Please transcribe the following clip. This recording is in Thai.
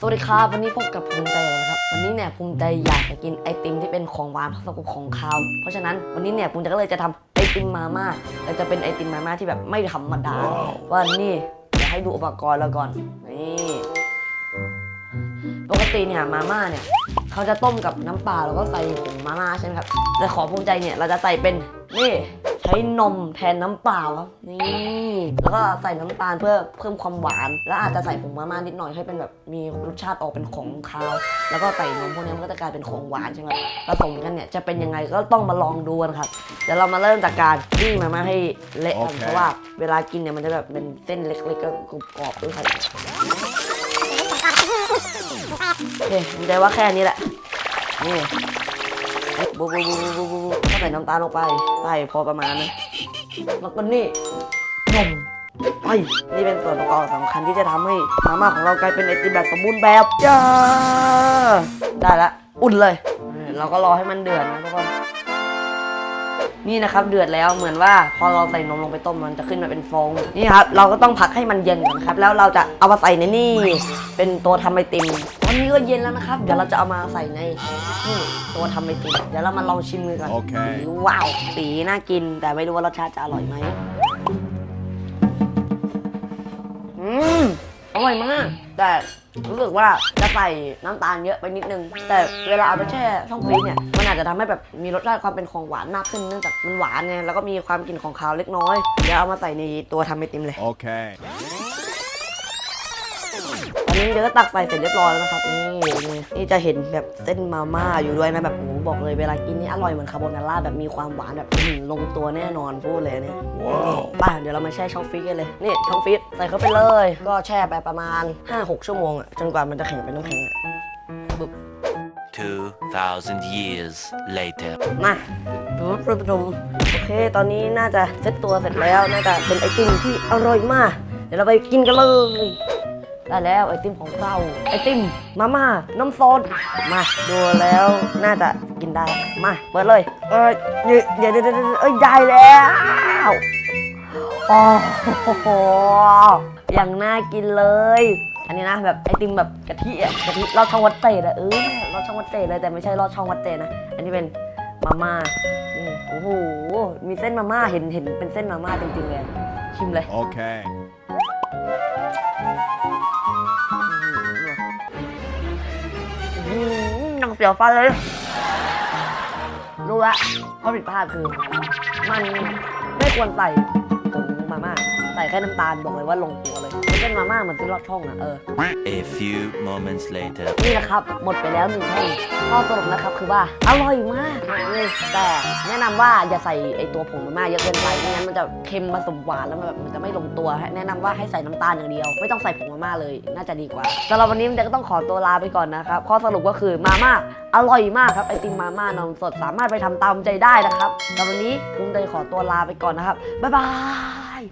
สวัสดีครับวันนี้พบกับภูมิใจแล้วนะครับวันนี้เนี่ยภูมิใจอยากจะกินไอติมที่เป็นของหวานผสมกับของคาว เพราะฉะนั้นวันนี้เนี่ยภูมิใจก็เลยจะทำไอติมมาม่าแต่จะเป็นไอติมมาม่าที่แบบไม่ธรรมดาว่านี่เดี๋ยวให้ดูอุปกรณ์แล้วก่อนนี่ปกติเนี่ยมาม่าเนี่ยเขาจะต้มกับน้ำปลาแล้วก็ใส่ผงมาม่าใช่ไหมครับแต่ของภูมิใจเนี่ยเราจะใส่เป็น นี่ใช้นมแทนน้ำเปล่าครับนี่แล้วก็ใส่น้ำตาลเพื่อเพิ่มความหวาน แล้วอาจจะใส่ผงมาม่านิดหน่อยให้เป็นแบบมีรสชาติออกเป็นของคาว แล้วก็ใส่นมพวกนี้มันก็จะกลายเป็นของหวานใช่ไหมผสมกันเนี่ยจะเป็นยังไงก็ต้องมาลองดูกันครับเดี๋ยวเรามาเริ่มจากการบี้มาม่าให้เละก่อนโอเคเพราะว่าเวลากินเนี่ยมันจะแบบเป็นเส้นเล็กๆก็กรอบๆด้วยครับโอเคผมใจว่าแค่นี้แหละนี่ บูบูบูบูบูบูบูก็ใส่น้ำตาลลงไปใส่พอประมาณนะแล้วก็นี่นมไปนี่เป็นส่วนประกอบสำคัญที่จะทำให้มาม่าของเรากลายเป็นไอติมแบบสมบูรณ์แบบจ้าได้ละอุ่นเลย เราก็รอให้มันเดือดนะทุกคนนี่นะครับเดือดแล้วเหมือนว่าพอเราใส่นมลงไปต้มมันจะขึ้นมาเป็นฟองนี่ครับเราก็ต้องพักให้มันเย็นก่อนะครับ แล้วเราจะเอามาใส่ในนี่เป็นตัวทำไอติม อนนี้ก็เย็นแล้วนะครับ เดี๋ยวเราจะเอามาใส่ในนี่ตัวทำไอติมเดี๋ยวเรามาลองชิมกันก่อนโอเค ว้าว สีน่ากิน แต่ไม่รู้ว่ารสชาติจะอร่อยไหมอืมอร่อยมาก แต่รู้สึกว่าจะใส่น้ำตาลเยอะไปนิดนึง แต่เวลาเอาไปแช่ช่องฟรีซเนี่ย มันอาจจะทำให้แบบมีรสชาติความเป็นของหวานมากขึ้นเนื่องจากมันหวานไง แล้วก็มีความกลิ่นของคาวเล็กน้อย เดี๋ยวเอามาใส่ในตัวทำไอติมเลย Okay. ตอนนี้เดี๋ยวก็ตักใส่เสร็จเรียบร้อยแล้วนะครับนี่นี่นี่จะเห็นแบบเส้นมาม่าอยู่ด้วยนะแบบโอ้โหบอกเลยเวลากินนี่อร่อยเหมือนคาโบนาร่าแบบมีความหวานแบบอื้อหือลงตัวแน่นอนพูดเลยเนี่ยว้าวไป่ะเดี๋ยวเรามาแช่ช่องฟรีซกันเลยนี่ช่องฟรีซใส่เข้าไปเลย ก็แช่ไปประมาณ 5-6 ชั่วโมงอะจนกว่ามันจะแข็งเป็นน้ำแข็งอะบึบ2,000 years later. มาดูผสมโอเค ตอนนี้น่าจะเซ็ตตัวเสร็จแล้ว น่าจะเป็นไอติมที่อร่อยมาก เดี๋ยวเราไปกินกันเลย ได้แล้วไอติมของเราไอติมมาม่าน้ำซอสมาดูแล้วน่าจะกินได้มาเปิดเลย เออเดี๋ยวเดี๋ยวเดี๋ยวเดี๋ยวเอ้ยได้แล้วโอ้โหอย่างน่ากินเลย อันนี้นะแบบไอติมแบบกะทิอะกะทิลอดช่องวัดเตดอะเออลอดช่องวัดเตดเลยแต่ไม่ใช่ลอดช่องวัดเตดนะอันนี้เป็นมาม่านี่โอ้โหมีเส้นมาม่าเห็นเห็นเป็นเส้นมาม่าจริงๆเลยชิมเลย Okay. อื เสียวฟันเลย รู้ละข้อผิดพลาดคือ มันไม่ควรใส่ผงมาม่า ใส่แค่น้ำตาลบอกเลยว่าลงตัวเลยมันเป็นมาม่าเหมือนที่ลอดช่องอะเออ A few moments later. นี่นะครับ หมดไปแล้วหนึ่งแท่งข้อสรุปนะครับคือว่า อร่อยมากนี่แต่แนะนำว่าอย่าใส่ไอตัวผงมาม่าเยอะเกินไปไม่งั้นมันจะเค็มผสมหวานแล้วมันแบบมันจะไม่ลงตัวให้แนะนำว่าให้ใส่น้ำตาลอย่างเดียว ไม่ต้องใส่ผงมาม่าเลยน่าจะดีกว่าสำหรับวันนี้มันจะก็ต้องขอตัวลาไปก่อนนะครับข้อสรุปก็คือมาม่าอร่อยมากครับไอติมมาม่านมสดสามารถไปทำตามใจได้นะครับสำหรับวันนี้ผมเลยขอตัวลาไปก่อนนะครับบ๊ายบาย